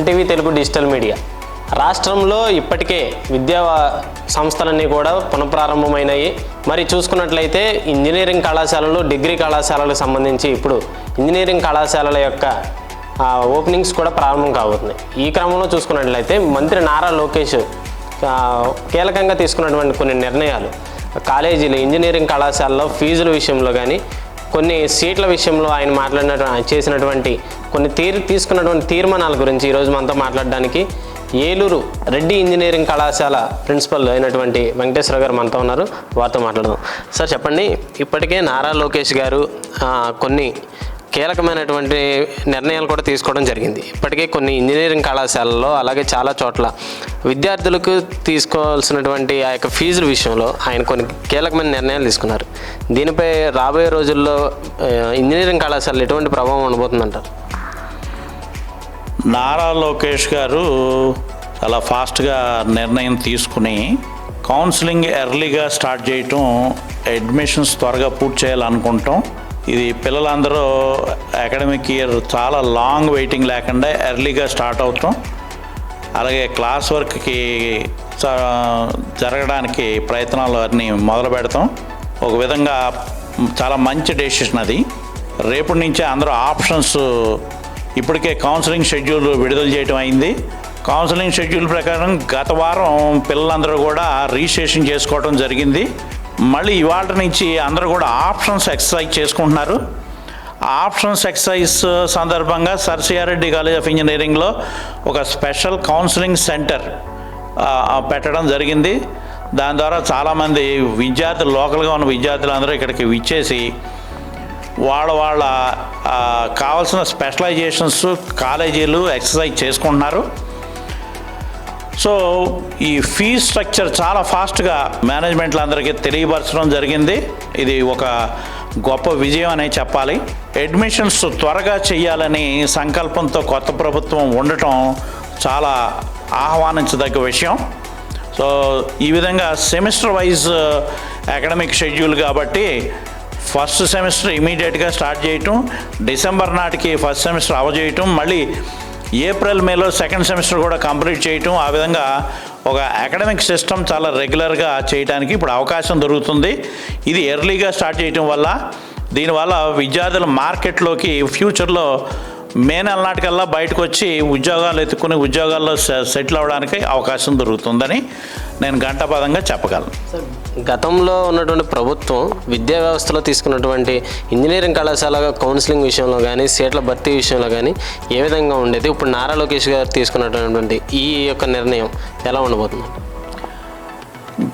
నమస్తే Telugu digital media. రాష్ట్రంలో ఇప్పటికే విద్యా సంస్థలన్నీ కూడా పునఃప్రారంభమైనాయి. మరి చూసుకున్నట్లయితే ఇంజనీరింగ్ కళాశాలలు డిగ్రీ కళాశాలలకు సంబంధించి ఇప్పుడు ఇంజనీరింగ్ కళాశాలల యొక్క ఓపెనింగ్స్ కూడా ప్రారంభం కాబోతున్నాయి ఈ క్రమంలో చూసుకున్నట్లయితే మంత్రి నారా లోకేష్ కీలకంగా తీసుకున్నటువంటి కొన్ని నిర్ణయాలు. కాలేజీలు ఇంజనీరింగ్ కళాశాలలో ఫీజుల విషయంలో కానీ కొన్ని సీట్ల విషయంలో ఆయన మాట్లాడిన చేసినటువంటి కొన్ని తీర్ తీసుకున్నటువంటి తీర్మానాల గురించి ఈరోజు మనతో మాట్లాడడానికి ఏలూరు రెడ్డి ఇంజనీరింగ్ కళాశాల ప్రిన్సిపల్ అయినటువంటి వెంకటేశ్వర గారు మనతో ఉన్నారు. వారితో మాట్లాడదాం. సార్ చెప్పండి. ఇప్పటికే నారా లోకేష్ గారు కొన్ని కీలకమైనటువంటి నిర్ణయాలు కూడా తీసుకోవడం జరిగింది. ఇప్పటికే కొన్ని ఇంజనీరింగ్ కళాశాలల్లో అలాగే చాలా చోట్ల విద్యార్థులకు తీసుకోవాల్సినటువంటి ఆ యొక్క ఫీజుల విషయంలో ఆయన కొన్ని కీలకమైన నిర్ణయాలు తీసుకున్నారు. దీనిపై రాబోయే రోజుల్లో ఇంజనీరింగ్ కళాశాలలు ఎటువంటి ప్రభావం ఉండబోతుందంటారు? నారా లోకేష్ గారు చాలా ఫాస్ట్గా నిర్ణయం తీసుకుని కౌన్సిలింగ్ ఎర్లీగా స్టార్ట్ చేయటం అడ్మిషన్స్ త్వరగా పూర్తి చేయాలనుకుంటాం. ఇది పిల్లలందరూ అకాడమిక్ ఇయర్ చాలా లాంగ్ వెయిటింగ్ లేకుండా ఎర్లీగా స్టార్ట్ అవుతాం. అలాగే క్లాస్ వర్క్కి జరగడానికి ప్రయత్నాలు అన్నీ మొదలు పెడతాం. ఒక విధంగా చాలా మంచి డెసిషన్ అది. రేపటి నుంచే అందరూ ఆప్షన్స్ ఇప్పటికే కౌన్సిలింగ్ షెడ్యూల్ విడుదల చేయడం అయింది. కౌన్సిలింగ్ షెడ్యూల్ ప్రకారం గత వారం పిల్లలందరూ కూడా రిజిస్ట్రేషన్ చేసుకోవడం జరిగింది. మళ్ళీ ఇవాళ నుంచి అందరూ కూడా ఆప్షన్స్ ఎక్సర్సైజ్ చేసుకుంటున్నారు. ఆప్షన్స్ ఎక్సర్సైజ్ సందర్భంగా సర్ కాలేజ్ ఆఫ్ ఇంజనీరింగ్లో ఒక స్పెషల్ కౌన్సిలింగ్ సెంటర్ పెట్టడం జరిగింది. దాని ద్వారా చాలామంది విద్యార్థులు లోకల్గా ఉన్న విద్యార్థులందరూ ఇక్కడికి విచ్చేసి వాళ్ళ వాళ్ళ కావాల్సిన స్పెషలైజేషన్స్ కాలేజీలు ఎక్సర్సైజ్ చేసుకుంటున్నారు. సో ఈ ఫీజ్ స్ట్రక్చర్ చాలా ఫాస్ట్గా మేనేజ్మెంట్లు అందరికీ తెలియపరచడం జరిగింది. ఇది ఒక గొప్ప విజయం అనే చెప్పాలి. అడ్మిషన్స్ త్వరగా చేయాలని సంకల్పంతో కొత్త ప్రభుత్వం ఉండటం చాలా ఆహ్వానించదగ్గ విషయం. సో ఈ విధంగా సెమిస్టర్ వైజ్ అకాడమిక్ షెడ్యూల్ కాబట్టి ఫస్ట్ సెమిస్టర్ ఇమీడియట్గా స్టార్ట్ చేయటం డిసెంబర్ నాటికి ఫస్ట్ సెమిస్టర్ అవజేయటం మళ్ళీ ఏప్రిల్ మేలో సెకండ్ సెమిస్టర్ కూడా కంప్లీట్ చేయటం ఆ విధంగా ఒక అకాడమిక్ సిస్టమ్ చాలా రెగ్యులర్గా చేయడానికి ఇప్పుడు అవకాశం దొరుకుతుంది. ఇది ఎర్లీగా స్టార్ట్ చేయటం వల్ల దీనివల్ల విద్యార్థుల మార్కెట్లోకి ఫ్యూచర్లో మే నెల నాటికల్లా బయటకు వచ్చి ఉద్యోగాలు ఎత్తుకుని ఉద్యోగాల్లో సె- సెటిల్ అవ్వడానికి అవకాశం దొరుకుతుందని నేను గంటపదంగా చెప్పగలను. గతంలో ఉన్నటువంటి ప్రభుత్వం విద్యా వ్యవస్థలో తీసుకున్నటువంటి ఇంజనీరింగ్ కళాశాల కౌన్సిలింగ్ విషయంలో కానీ సీట్ల భర్తీ విషయంలో కానీ ఏ విధంగా ఉండేది? ఇప్పుడు నారా లోకేష్ గారు తీసుకున్నటువంటి ఈ యొక్క నిర్ణయం ఎలా ఉండబోతుంది?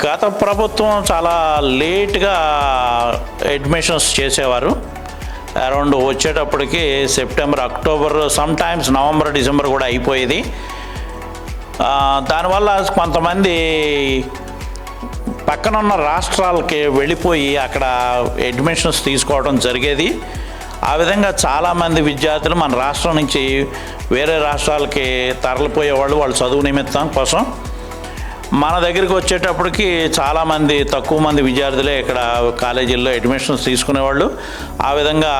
గత ప్రభుత్వం చాలా లేట్గా అడ్మిషన్స్ చేసేవారు. అరౌండ్ వచ్చేటప్పటికి September October some times November December కూడా అయిపోయేది. దానివల్ల కొంతమంది పక్కనున్న రాష్ట్రాలకి వెళ్ళిపోయి అక్కడ అడ్మిషన్స్ తీసుకోవడం జరిగేది. ఆ విధంగా చాలామంది విద్యార్థులు మన రాష్ట్రం నుంచి వేరే రాష్ట్రాలకి తరలిపోయేవాళ్ళు వాళ్ళు చదువు నిమిత్తం కోసం. మన దగ్గరికి వచ్చేటప్పటికి చాలామంది తక్కువ మంది విద్యార్థులే ఇక్కడ కాలేజీల్లో అడ్మిషన్స్ తీసుకునేవాళ్ళు. ఆ విధంగా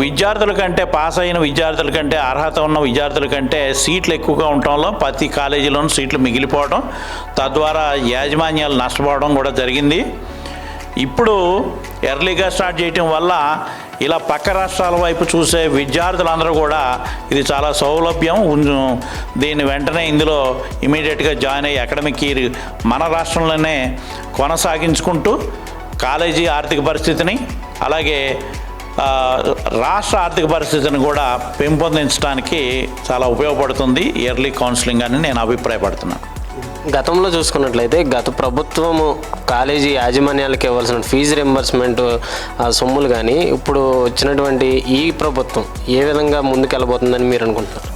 విద్యార్థుల కంటే పాస్ అయిన విద్యార్థుల కంటే అర్హత ఉన్న విద్యార్థుల కంటే సీట్లు ఎక్కువగా ఉండటంలో ప్రతి కాలేజీలోనూ సీట్లు మిగిలిపోవడం తద్వారా యాజమాన్యాలు నష్టపోవడం కూడా జరిగింది. ఇప్పుడు ఎర్లీగా స్టార్ట్ చేయటం వల్ల ఇలా పక్క రాష్ట్రాల వైపు చూసే విద్యార్థులందరూ కూడా ఇది చాలా సౌలభ్యం. దీని దీన్ని వెంటనే ఇందులో ఇమీడియట్గా జాయిన్ అయ్యి అకాడమిక్ ఇయర్ మన రాష్ట్రంలోనే కొనసాగించుకుంటూ కాలేజీ ఆర్థిక పరిస్థితిని అలాగే రాష్ట్ర ఆర్థిక పరిస్థితిని కూడా పెంపొందించడానికి చాలా ఉపయోగపడుతుంది. ఇయర్లీ కౌన్సిలింగ్ అని నేను అభిప్రాయపడుతున్నాను. గతంలో చూసుకున్నట్లయితే గత ప్రభుత్వము కాలేజీ యాజమాన్యాలకు ఇవ్వాల్సిన ఫీజు రింబర్స్మెంట్ సొమ్ములు కానీ ఇప్పుడు వచ్చినటువంటి ఈ ప్రభుత్వం ఏ విధంగా ముందుకెళ్ళబోతుందని మీరు అనుకుంటున్నారు?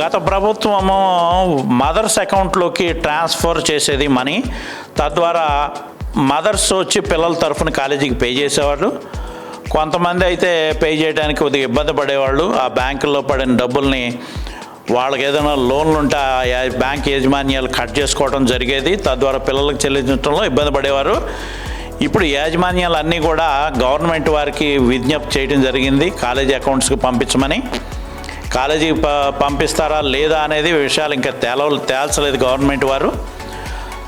గత ప్రభుత్వము మదర్స్ అకౌంట్లోకి ట్రాన్స్ఫర్ చేసేది మనీ తద్వారా మదర్స్ వచ్చి పిల్లల తరఫున కాలేజీకి పే చేసేవాళ్ళు. కొంతమంది అయితే పే చేయడానికి కొద్దిగా ఇబ్బంది పడేవాళ్ళు. ఆ బ్యాంకుల్లో పడిన డబ్బుల్ని వాళ్ళకి ఏదైనా లోన్లు ఉంటే ఆ బ్యాంక్ యాజమాన్యాలు కట్ చేసుకోవడం జరిగేది. తద్వారా పిల్లలకు చెల్లించడంలో ఇబ్బంది పడేవారు. ఇప్పుడు యాజమాన్యాలు అన్నీ కూడా గవర్నమెంట్ వారికి విజ్ఞప్తి చేయడం జరిగింది. కాలేజీ అకౌంట్స్కి పంపించమని. కాలేజీకి ప పంపిస్తారా లేదా అనేది విషయాలు ఇంకా తేల తేల్చలేదు గవర్నమెంట్ వారు.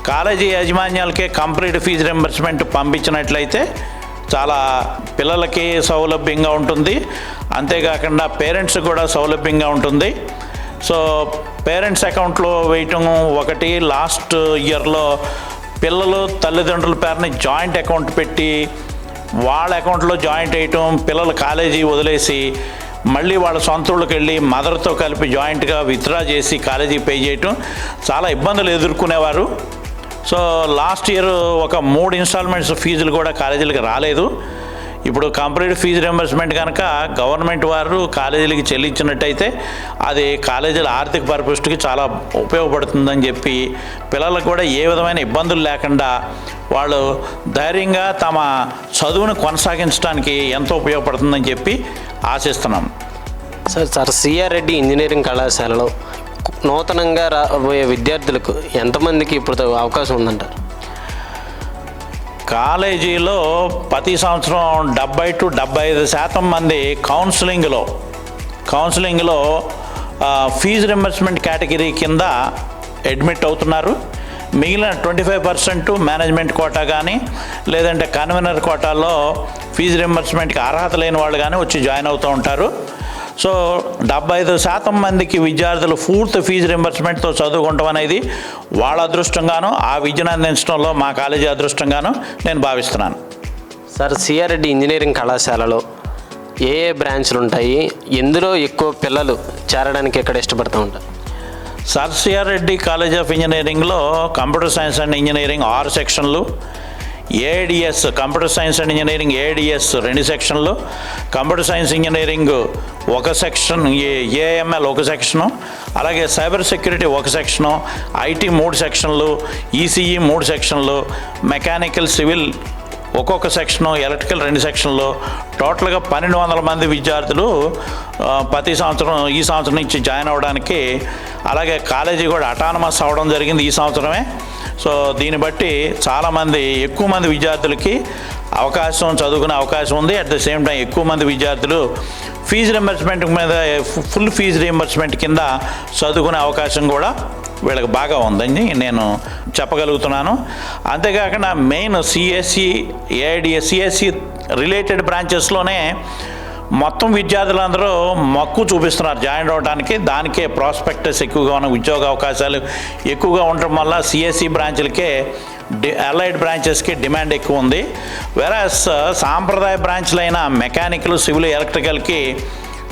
కాలేజీ యాజమాన్యాలకే కంప్లీట్ ఫీజు రింబర్స్మెంట్ పంపించినట్లయితే చాలా పిల్లలకి సౌలభ్యంగా ఉంటుంది. అంతేకాకుండా పేరెంట్స్ కూడా సౌలభ్యంగా ఉంటుంది. సో పేరెంట్స్ అకౌంట్లో వేయటం ఒకటి లాస్ట్ ఇయర్లో పిల్లలు తల్లిదండ్రుల పేరుని జాయింట్ అకౌంట్ పెట్టి వాళ్ళ అకౌంట్లో జాయింట్ వేయటం పిల్లలు కాలేజీ వదిలేసి మళ్ళీ వాళ్ళ సొంత ఊళ్ళకి వెళ్ళి మదర్తో కలిపి జాయింట్గా విత్డ్రా చేసి కాలేజీ పే చేయటం చాలా ఇబ్బందులు ఎదుర్కొనేవారు. సో లాస్ట్ ఇయర్ ఒక మూడు ఇన్స్టాల్మెంట్స్ ఫీజులు కూడా కాలేజీలకు రాలేదు. ఇప్పుడు కంప్లీట్ ఫీజు రియంబర్స్మెంట్ కనుక గవర్నమెంట్ వారు కాలేజీలకి చెల్లించినట్టయితే అది కాలేజీల ఆర్థిక పరిపుష్టికి చాలా ఉపయోగపడుతుందని చెప్పి పిల్లలకు కూడా ఏ విధమైన ఇబ్బందులు లేకుండా వాళ్ళు ధైర్యంగా తమ చదువును కొనసాగించడానికి ఎంతో ఉపయోగపడుతుందని చెప్పి ఆశిస్తున్నాం. Sir sir CR Reddy engineering కళాశాలలో నూతనంగా రాబోయే విద్యార్థులకు ఎంతమందికి ఇప్పుడు అవకాశం ఉందంటారు? కాలేజీలో ప్రతి సంవత్సరం డెబ్బై టు డెబ్బై ఐదు శాతం మంది కౌన్సిలింగ్లో కౌన్సిలింగ్లో ఫీజు రింబర్స్మెంట్ కేటగిరీ కింద అడ్మిట్ అవుతున్నారు. మిగిలిన twenty five percent management quota కానీ లేదంటే కన్వీనర్ కోటాలో ఫీజు రింబర్స్మెంట్కి అర్హత లేని వాళ్ళు కానీ వచ్చి జాయిన్ అవుతూ ఉంటారు. సో డెబ్బై ఐదు శాతం మందికి విద్యార్థులు పూర్తి ఫీజు రింబర్స్మెంట్తో చదువుకుంటాం అనేది వాళ్ళ అదృష్టంగాను ఆ విద్యను అందించడంలో మా కాలేజీ అదృష్టంగాను నేను భావిస్తున్నాను. సార్ సిఆర్ రెడ్డి ఇంజనీరింగ్ కళాశాలలో ఏ ఏ బ్రాంచ్లు ఉంటాయి? ఎందులో ఎక్కువ పిల్లలు చేరడానికి ఎక్కడ ఇష్టపడుతూ ఉంటారు? Sir CR Reddy college of ఇంజనీరింగ్లో కంప్యూటర్ సైన్స్ అండ్ ఇంజనీరింగ్ ఆరు సెక్షన్లు ADS computer science and engineering ADS రెండు సెక్షన్లు. కంప్యూటర్ సైన్స్ ఇంజనీరింగ్ ఒక సెక్షన్ ఏఎంఎల్ ఒక సెక్షను. అలాగే సైబర్ సెక్యూరిటీ ఒక సెక్షను. ఐటీ మూడు సెక్షన్లు. ఈసీఈ మూడు సెక్షన్లు. మెకానికల్ సివిల్ ఒక్కొక్క సెక్షను. ఎలక్ట్రికల్ రెండు సెక్షన్లు. టోటల్గా పన్నెండు వందల మంది విద్యార్థులు ప్రతి సంవత్సరం ఈ సంవత్సరం నుంచి జాయిన్ అవ్వడానికి. అలాగే కాలేజీ కూడా అటానమస్ అవ్వడం జరిగింది ఈ సంవత్సరమే. సో దీన్ని బట్టి చాలామంది ఎక్కువ మంది విద్యార్థులకి అవకాశం చదువుకునే అవకాశం ఉంది. అట్ ద సేమ్ టైం ఎక్కువ మంది విద్యార్థులు ఫీజు రింబర్స్మెంట్ మీద ఫుల్ ఫీజు రింబర్స్మెంట్ కింద చదువుకునే అవకాశం కూడా వీళ్ళకి బాగా ఉందని నేను చెప్పగలుగుతున్నాను. అంతేకాకుండా main CSC AIDS CSC related బ్రాంచెస్లోనే మొత్తం విద్యార్థులందరూ మక్కువ చూపిస్తున్నారు జాయిన్ అవ్వడానికి దానికే ప్రాస్పెక్టస్ ఎక్కువగా ఉన్న ఉద్యోగ అవకాశాలు ఎక్కువగా ఉండటం వల్ల సిఎస్సి బ్రాంచ్లకే డి అలైడ్ బ్రాంచెస్కి డిమాండ్ ఎక్కువ ఉంది. వెరాస్ uh, సాంప్రదాయ బ్రాంచ్లైన మెకానికల్ సివిల్ ఎలక్ట్రికల్కి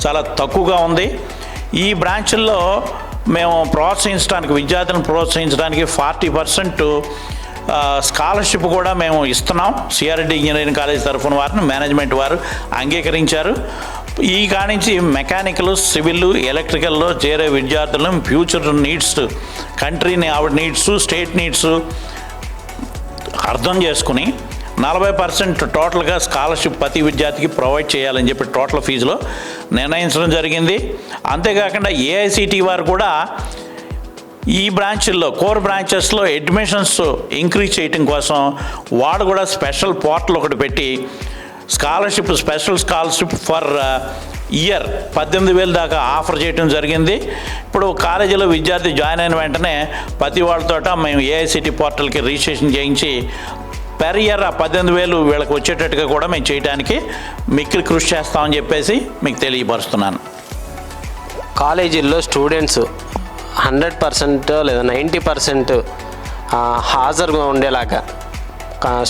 చాలా తక్కువగా ఉంది. ఈ బ్రాంచుల్లో మేము ప్రోత్సహించడానికి విద్యార్థులను ప్రోత్సహించడానికి ఫార్టీ పర్సెంట్ స్కాలర్షిప్ కూడా మేము ఇస్తున్నాం. సిఆర్డి ఇంజనీరింగ్ కాలేజ్ తరఫున వారిని మేనేజ్మెంట్ వారు అంగీకరించారు. ఈ కానించి మెకానికల్ సివిల్ ఎలక్ట్రికల్లో చేరే విద్యార్థులను ఫ్యూచర్ నీడ్స్ కంట్రీని ఆవిడ నీడ్స్ స్టేట్ నీడ్స్ అర్థం చేసుకుని నలభై పర్సెంట్ టోటల్గా స్కాలర్షిప్ ప్రతి విద్యార్థికి ప్రొవైడ్ చేయాలని చెప్పి టోటల్ ఫీజులో నిర్ణయించడం జరిగింది. అంతేకాకుండా ఏఐసిటి వారు కూడా ఈ బ్రాంచ్ల్లో కోర్ బ్రాంచెస్లో అడ్మిషన్స్ ఇంక్రీజ్ చేయటం కోసం వాడు కూడా స్పెషల్ పోర్టల్ ఒకటి పెట్టి scholarship special scholarship for year పద్దెనిమిది వేలు దాకా ఆఫర్ చేయడం జరిగింది. ఇప్పుడు కాలేజీలో విద్యార్థి జాయిన్ అయిన వెంటనే ప్రతి వాళ్ళతోట మేము ఏఐసిటి పోర్టల్కి రిజిస్ట్రేషన్ చేయించి పెర్ ఇయర్ ఆ పద్దెనిమిది వేలు వీళ్ళకి వచ్చేటట్టుగా కూడా మేము చేయడానికి మిక్కిలి కృషి చేస్తామని చెప్పేసి మీకు తెలియపరుస్తున్నాను. కాలేజీల్లో స్టూడెంట్స్ హండ్రెడ్ పర్సెంట్ లేదా నైంటీ పర్సెంట్ హాజరుగా ఉండేలాగా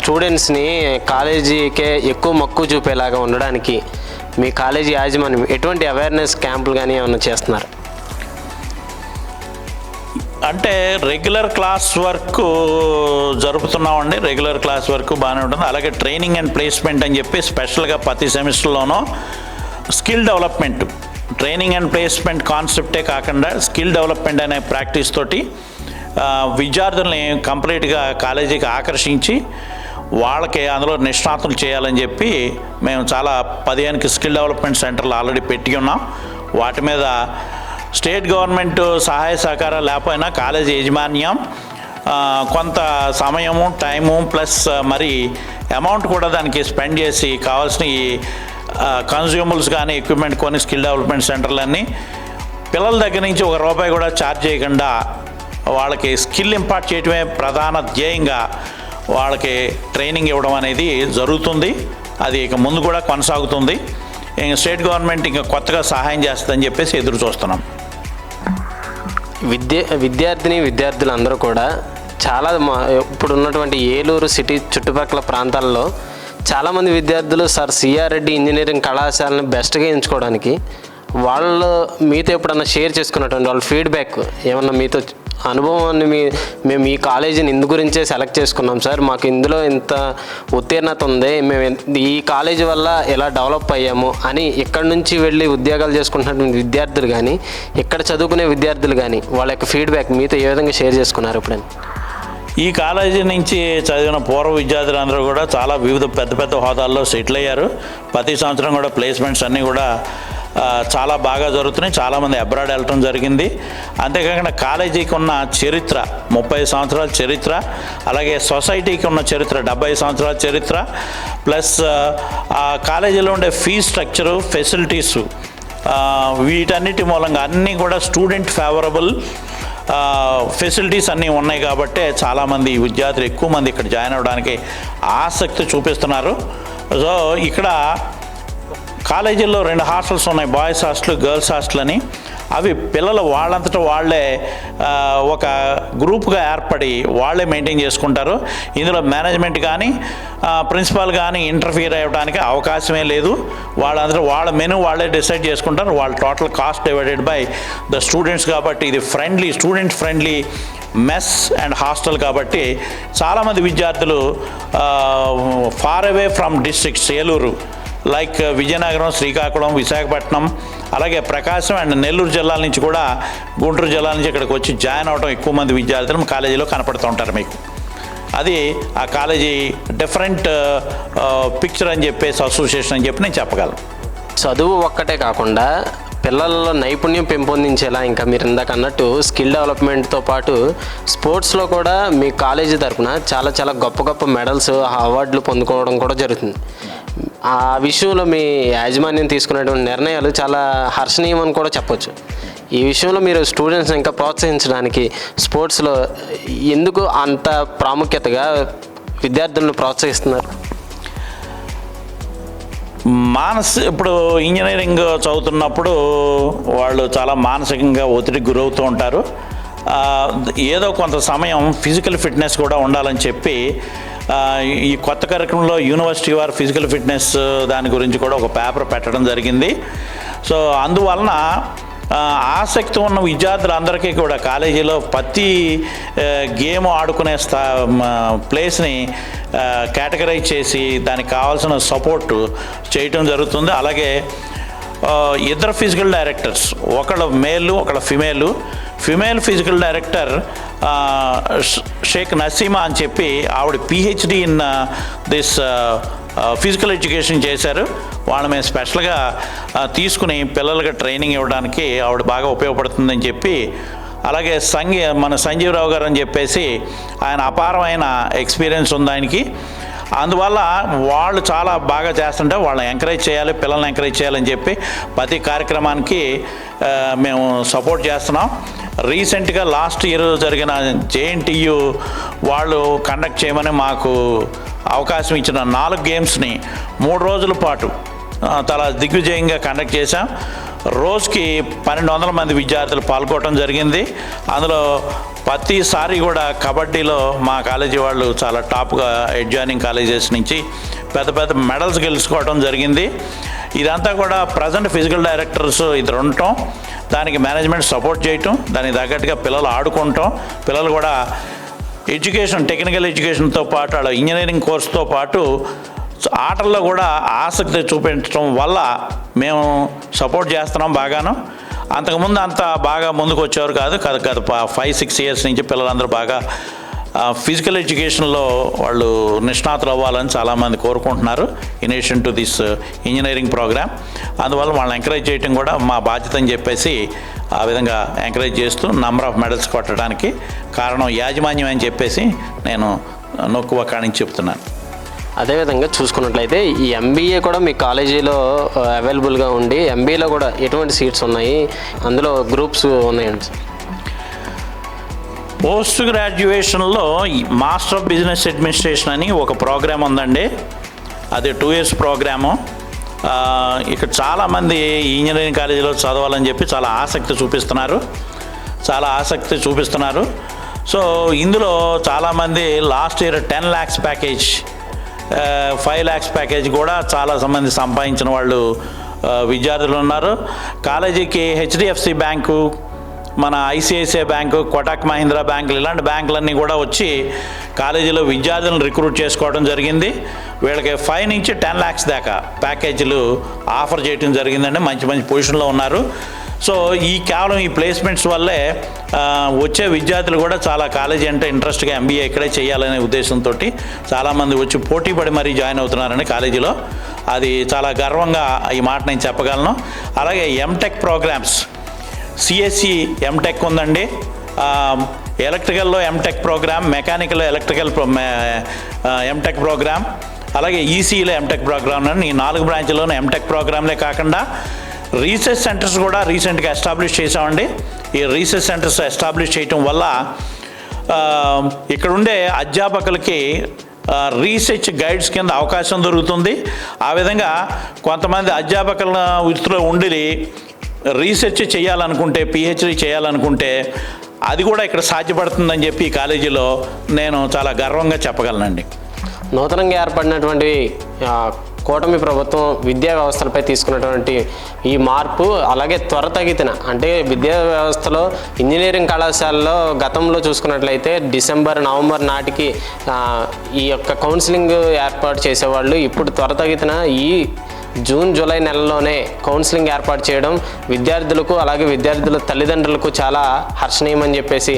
స్టూడెంట్స్ని కాలేజీకే ఎక్కువ మక్కువ చూపేలాగా ఉండడానికి మీ కాలేజీ యాజమాన్యం ఎటువంటి అవేర్నెస్ క్యాంపులు కానీ ఏమైనా చేస్తున్నారు? అంటే రెగ్యులర్ క్లాస్ వర్క్ జరుపుతున్నామండి. రెగ్యులర్ క్లాస్ వర్క్ బాగానే ఉంటుంది. అలాగే ట్రైనింగ్ అండ్ ప్లేస్మెంట్ అని చెప్పి స్పెషల్గా ప్రతి సెమిస్టర్లోనూ skill development training and placement కాన్సెప్టే కాకుండా స్కిల్ డెవలప్మెంట్ అనే ప్రాక్టీస్ తోటి విద్యార్థుల్ని కంప్లీట్గా కాలేజీకి ఆకర్షించి వాళ్ళకి అందులో నిష్ణాతులు చేయాలని చెప్పి మేము చాలా పదిహేనుకి స్కిల్ డెవలప్మెంట్ సెంటర్లు ఆల్రెడీ పెట్టి ఉన్నాం. వాటి మీద స్టేట్ గవర్నమెంట్ సహాయ సహకారం లేకపోయినా కాలేజీ యాజమాన్యం కొంత సమయము టైము ప్లస్ మరి అమౌంట్ కూడా దానికి స్పెండ్ చేసి కావాల్సిన ఈ కన్జ్యూమర్స్ కానీ ఎక్విప్మెంట్ కొని స్కిల్ డెవలప్మెంట్ సెంటర్లన్నీ పిల్లల దగ్గర నుంచి ఒక రూపాయి కూడా ఛార్జ్ చేయకుండా వాళ్ళకి స్కిల్ ఇంపార్ట్ చేయడమే ప్రధాన ధ్యేయంగా వాళ్ళకి ట్రైనింగ్ ఇవ్వడం అనేది జరుగుతుంది. అది ఇక ముందు కూడా కొనసాగుతుంది. ఇంక స్టేట్ గవర్నమెంట్ ఇంకా కొత్తగా సహాయం చేస్తుందని చెప్పేసి ఎదురు చూస్తున్నాం. విద్య విద్యార్థిని విద్యార్థులు అందరూ కూడా చాలా ఇప్పుడు ఉన్నటువంటి ఏలూరు సిటీ చుట్టుపక్కల ప్రాంతాల్లో చాలామంది విద్యార్థులు సార్ సిఆర్ రెడ్డి ఇంజనీరింగ్ కళాశాలను బెస్ట్గా ఎంచుకోవడానికి వాళ్ళు మీతో ఎప్పుడన్నా షేర్ చేసుకున్నటువంటి వాళ్ళ ఫీడ్బ్యాక్ ఏమన్నా మీతో అనుభవాన్ని మీ మేము ఈ కాలేజీని ఇందు గురించే సెలెక్ట్ చేసుకున్నాం సార్. మాకు ఇందులో ఇంత ఉత్తీర్ణత ఉంది. మేము ఈ కాలేజీ వల్ల ఎలా డెవలప్ అయ్యాము అని ఇక్కడ నుంచి వెళ్ళి ఉద్యోగాలు చేసుకుంటున్నటువంటి విద్యార్థులు కానీ ఇక్కడ చదువుకునే విద్యార్థులు కానీ వాళ్ళ యొక్క ఫీడ్బ్యాక్ మీతో ఏ విధంగా షేర్ చేసుకున్నారు ఇప్పుడైనా ఈ కాలేజీ నుంచి చదివిన పూర్వ విద్యార్థులందరూ కూడా చాలా వివిధ పెద్ద పెద్ద హోదాల్లో సెటిల్ అయ్యారు. ప్రతి సంవత్సరం కూడా ప్లేస్మెంట్స్ అన్నీ కూడా చాలా బాగా జరుగుతున్నాయి. చాలామంది అబ్రాడ్ వెళ్ళటం జరిగింది. అంతేకాకుండా కాలేజీకి ఉన్న చరిత్ర ముప్పై సంవత్సరాల చరిత్ర అలాగే సొసైటీకి ఉన్న చరిత్ర డెబ్బై సంవత్సరాల చరిత్ర ప్లస్ ఆ కాలేజీలో ఉండే ఫీ స్ట్రక్చరు ఫెసిలిటీసు వీటన్నిటి మూలంగా అన్నీ కూడా స్టూడెంట్ ఫేవరబుల్ ఫెసిలిటీస్ అన్నీ ఉన్నాయి కాబట్టే చాలామంది విద్యార్థులు ఎక్కువ మంది ఇక్కడ జాయిన్ అవ్వడానికి ఆసక్తి చూపిస్తున్నారు. సో ఇక్కడ కాలేజీల్లో రెండు హాస్టల్స్ ఉన్నాయి బాయ్స్ హాస్టల్ గర్ల్స్ హాస్టల్ అని. అవి పిల్లలు వాళ్ళంతటా వాళ్ళే ఒక గ్రూప్గా ఏర్పడి వాళ్ళే మెయింటైన్ చేసుకుంటారు. ఇందులో మేనేజ్మెంట్ కానీ ప్రిన్సిపాల్ కానీ ఇంటర్ఫియర్ అవ్వడానికి అవకాశమే లేదు. వాళ్ళందరూ వాళ్ళ మెనూ వాళ్ళే డిసైడ్ చేసుకుంటారు. వాళ్ళ total cost divided by the students కాబట్టి ఇది friendly student friendly mess and hostel కాబట్టి చాలామంది విద్యార్థులు far away from districts Eluru. Like Vizianagaram Srikakulam Visakhapatnam అలాగే ప్రకాశం అండ్ నెల్లూరు జిల్లాల నుంచి కూడా గుంటూరు జిల్లాల నుంచి ఇక్కడికి వచ్చి జాయిన్ అవడం ఎక్కువ మంది విద్యార్థులు కాలేజీలో కనపడుతూ ఉంటారు మీకు. అది ఆ కాలేజీ డిఫరెంట్ పిక్చర్ అని చెప్పేసి అసోసియేషన్ అని చెప్పి నేను చెప్పగలను. చదువు ఒక్కటే కాకుండా పిల్లల్లో నైపుణ్యం పెంపొందించేలా ఇంకా మీరు ఇందాక అన్నట్టు స్కిల్ డెవలప్మెంట్తో పాటు స్పోర్ట్స్లో కూడా మీ కాలేజీ తరఫున చాలా చాలా గొప్ప గొప్ప మెడల్స్ అవార్డులు పొందుకోవడం కూడా జరుగుతుంది. ఆ విషయంలో మీ యాజమాన్యం తీసుకునేటువంటి నిర్ణయాలు చాలా హర్షణీయం అని కూడా చెప్పొచ్చు. ఈ విషయంలో మీరు స్టూడెంట్స్ని ఇంకా ప్రోత్సహించడానికి స్పోర్ట్స్లో ఎందుకు అంత ప్రాముఖ్యతగా విద్యార్థులను ప్రోత్సహిస్తున్నారు? మానస ఇప్పుడు ఇంజనీరింగ్ చదువుతున్నప్పుడు వాళ్ళు చాలా మానసికంగా ఒత్తిడికి గురవుతూ ఉంటారు. ఏదో కొంత సమయం ఫిజికల్ ఫిట్నెస్ కూడా ఉండాలని చెప్పి ఈ కొత్త కార్యక్రమంలో యూనివర్సిటీ వారు ఫిజికల్ ఫిట్నెస్ దాని గురించి కూడా ఒక పేపర్ పెట్టడం జరిగింది. సో అందువలన ఆసక్తి ఉన్న విద్యార్థులందరికీ కూడా కాలేజీలో ప్రతి గేమ్ ఆడుకునే స్థా ప్లేస్ని కేటగరైజ్ చేసి దానికి కావాల్సిన సపోర్ట్ చేయటం జరుగుతుంది. అలాగే ఇద్దరు ఫిజికల్ డైరెక్టర్స్ ఒకళ్ళు మేలు ఒకళ్ళ female. Female physical director Shaik Naseema అని చెప్పి ఆవిడ PhD in this physical education చేశారు. వాళ్ళ మేము స్పెషల్గా తీసుకుని పిల్లలకి ట్రైనింగ్ ఇవ్వడానికి ఆవిడ బాగా ఉపయోగపడుతుందని చెప్పి అలాగే సంగీ మన సంజీవరావు గారు అని చెప్పేసి ఆయన అపారమైన ఎక్స్పీరియన్స్ ఉంది ఆయనకి. అందువల్ల వాళ్ళు చాలా బాగా చేస్తుంటే వాళ్ళని ఎంకరేజ్ చేయాలి పిల్లల్ని ఎంకరేజ్ చేయాలని చెప్పి ప్రతి కార్యక్రమానికి మేము సపోర్ట్ చేస్తున్నాం. రీసెంట్గా లాస్ట్ ఇయర్ జరిగిన జేఎన్టీయు వాళ్ళు కండక్ట్ చేయమని మాకు అవకాశం ఇచ్చిన నాలుగు గేమ్స్ని మూడు రోజుల పాటు చాలా దిగ్విజయంగా కండక్ట్ చేశాం. రోజుకి పన్నెండు వందల మంది విద్యార్థులు పాల్గొనడం జరిగింది. అందులో ప్రతిసారి కూడా కబడ్డీలో మా కాలేజీ వాళ్ళు చాలా టాప్గా ఎడ్జాయినింగ్ కాలేజెస్ నుంచి పెద్ద పెద్ద మెడల్స్ గెలుచుకోవడం జరిగింది. ఇదంతా కూడా ప్రజెంట్ ఫిజికల్ డైరెక్టర్స్ ఇద్దరు ఉండటం దానికి మేనేజ్మెంట్ సపోర్ట్ చేయటం దానికి తగ్గట్టుగా పిల్లలు ఆడుకుంటాం. పిల్లలు కూడా ఎడ్యుకేషన్ టెక్నికల్ ఎడ్యుకేషన్తో పాటు వాళ్ళ ఇంజనీరింగ్ కోర్సుతో పాటు ఆటల్లో కూడా ఆసక్తి చూపించడం వల్ల మేము సపోర్ట్ చేస్తున్నాం బాగాను. అంతకుముందు అంత బాగా ముందుకు వచ్చేవారు కాదు గత గత ఫైవ్ సిక్స్ ఇయర్స్ నుంచి పిల్లలందరూ బాగా ఫిజికల్ ఎడ్యుకేషన్లో వాళ్ళు నిష్ణాతులు అవ్వాలని చాలామంది కోరుకుంటున్నారు in addition to this engineering program అందువల్ల వాళ్ళని ఎంకరేజ్ చేయడం కూడా మా బాధ్యత అని చెప్పేసి ఆ విధంగా ఎంకరేజ్ చేస్తూ నంబర్ ఆఫ్ మెడల్స్ కొట్టడానికి కారణం యాజమాన్యం అని చెప్పేసి నేను నొక్కువ కాణించి చెప్తున్నాను. అదేవిధంగా చూసుకున్నట్లయితే ఈ ఎంబీఏ కూడా మీ కాలేజీలో uh, అవైలబుల్గా ఉండి ఎంబీఏలో కూడా ఎటువంటి సీట్స్ ఉన్నాయి? అందులో గ్రూప్స్ ఉన్నాయండి. సార్ పోస్ట్ గ్రాడ్యుయేషన్లో మాస్టర్ ఆఫ్ బిజినెస్ అడ్మినిస్ట్రేషన్ అని ఒక ప్రోగ్రామ్ ఉందండి. అది టూ ఇయర్స్ ప్రోగ్రాము. ఇక్కడ చాలామంది ఇంజనీరింగ్ కాలేజీలో చదవాలని చెప్పి చాలా ఆసక్తి చూపిస్తున్నారు. చాలా ఆసక్తి చూపిస్తున్నారు. సో ఇందులో చాలామంది last year ten lakhs package five lakhs package కూడా చాలా మంది సంపాదించిన వాళ్ళు విద్యార్థులు ఉన్నారు. కాలేజీకి హెచ్డిఎఫ్సి బ్యాంకు మన ఐసిఐసిఐ బ్యాంకు కోటక్ మహీంద్రా బ్యాంకులు ఇలాంటి బ్యాంకులన్నీ కూడా వచ్చి కాలేజీలో విద్యార్థులను రిక్రూట్ చేసుకోవడం జరిగింది. వీళ్ళకి ఫైవ్ నుంచి టెన్ ల్యాక్స్ దాకా ప్యాకేజీలు ఆఫర్ చేయడం జరిగిందండి. మంచి మంచి పొజిషన్లో ఉన్నారు. సో ఈ కేవలం ఈ ప్లేస్మెంట్స్ వల్లే వచ్చే విద్యార్థులు కూడా చాలా కాలేజీ అంటే ఇంట్రెస్ట్గా ఎంబీఏ ఇక్కడే చేయాలనే ఉద్దేశంతో చాలామంది వచ్చి పోటీ పడి మరీ జాయిన్ అవుతున్నారండి కాలేజీలో. అది చాలా గర్వంగా ఈ మాట నేను చెప్పగలను. అలాగే ఎంటెక్ ప్రోగ్రామ్స్ సిఎస్సి ఎంటెక్ ఉందండి. ఎలక్ట్రికల్లో MTech program mechanical electrical MTech program అలాగే ఈసీలో ఎంటెక్ ప్రోగ్రామ్ అని ఈ నాలుగు బ్రాంచ్లోనూ ఎంటెక్ ప్రోగ్రామ్లే కాకుండా రీసెర్చ్ సెంటర్స్ కూడా రీసెంట్గా ఎస్టాబ్లిష్ చేసామండి ఈ రీసెర్చ్ సెంటర్స్ ఎస్టాబ్లిష్ చేయటం వల్ల ఇక్కడుండే ఇక్కడ ఉండే అధ్యాపకులకి రీసెర్చ్ గైడ్స్ కింద అవకాశం దొరుకుతుంది. ఆ విధంగా కొంతమంది అధ్యాపకుల వృత్తిలో ఉండి రీసెర్చ్ చేయాలనుకుంటే పిహెచ్డి చేయాలనుకుంటే అది కూడా ఇక్కడ సాధ్యపడుతుందని చెప్పి ఈ కాలేజీలో నేను చాలా గర్వంగా చెప్పగలనండి. నూతనంగా ఏర్పడినటువంటి కూటమి ప్రభుత్వం విద్యా వ్యవస్థలపై తీసుకున్నటువంటి ఈ మార్పు అలాగే త్వరతగితిన అంటే విద్యా వ్యవస్థలో ఇంజనీరింగ్ కళాశాలలో గతంలో చూసుకున్నట్లయితే డిసెంబర్ నవంబర్ నాటికి ఈ యొక్క కౌన్సిలింగ్ ఏర్పాటు చేసేవాళ్ళు ఇప్పుడు త్వరతగితిన ఈ జూన్ జూలై నెలలోనే కౌన్సిలింగ్ ఏర్పాటు చేయడం విద్యార్థులకు అలాగే విద్యార్థుల తల్లిదండ్రులకు చాలా హర్షణీయమని చెప్పేసి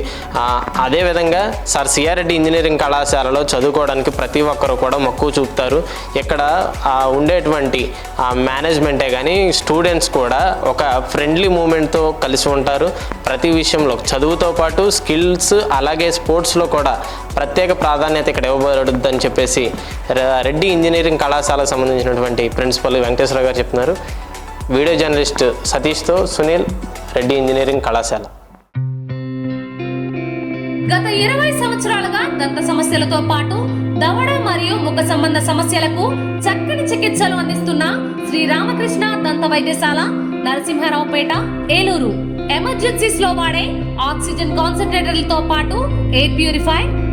అదేవిధంగా సార్ సిఆర్రెడ్డి ఇంజనీరింగ్ కళాశాలలో చదువుకోవడానికి ప్రతి ఒక్కరు కూడా మక్కువ చూపుతారు. ఇక్కడ ఉండేటువంటి మేనేజ్మెంటే కానీ స్టూడెంట్స్ కూడా ఒక ఫ్రెండ్లీ మూమెంట్తో కలిసి ఉంటారు. ప్రతి విషయంలో చదువుతో పాటు స్కిల్స్ అలాగే స్పోర్ట్స్లో కూడా ప్రత్యేక ప్రాధాన్యత ఇక్కడ ఇవ్వబడుద్దని చెప్పేసి రెడ్డి ఇంజనీరింగ్ కళాశాలకు సంబంధించినటువంటి ప్రిన్సిపల్ వెంకటేశ్వర గారు చెప్తున్నారు వీడియో జర్నలిస్ట్ సతీష్తో సునీల్ రెడ్డి ఇంజనీరింగ్ కళాశాల. గత ఇరవై సంవత్సరాలుగా దంత సమస్యలతో పాటు దవడ మరియు ముఖ సంబంధ సమస్యలకు చక్కని చికిత్సలు అందిస్తున్న శ్రీ రామకృష్ణ దంత వైద్యశాల నరసింహారావుపేట ఏలూరు. ఎమర్జెన్సీస్లో వాడే ఆక్సిజన్ కాన్సన్ట్రేటర్లతో పాటు air purify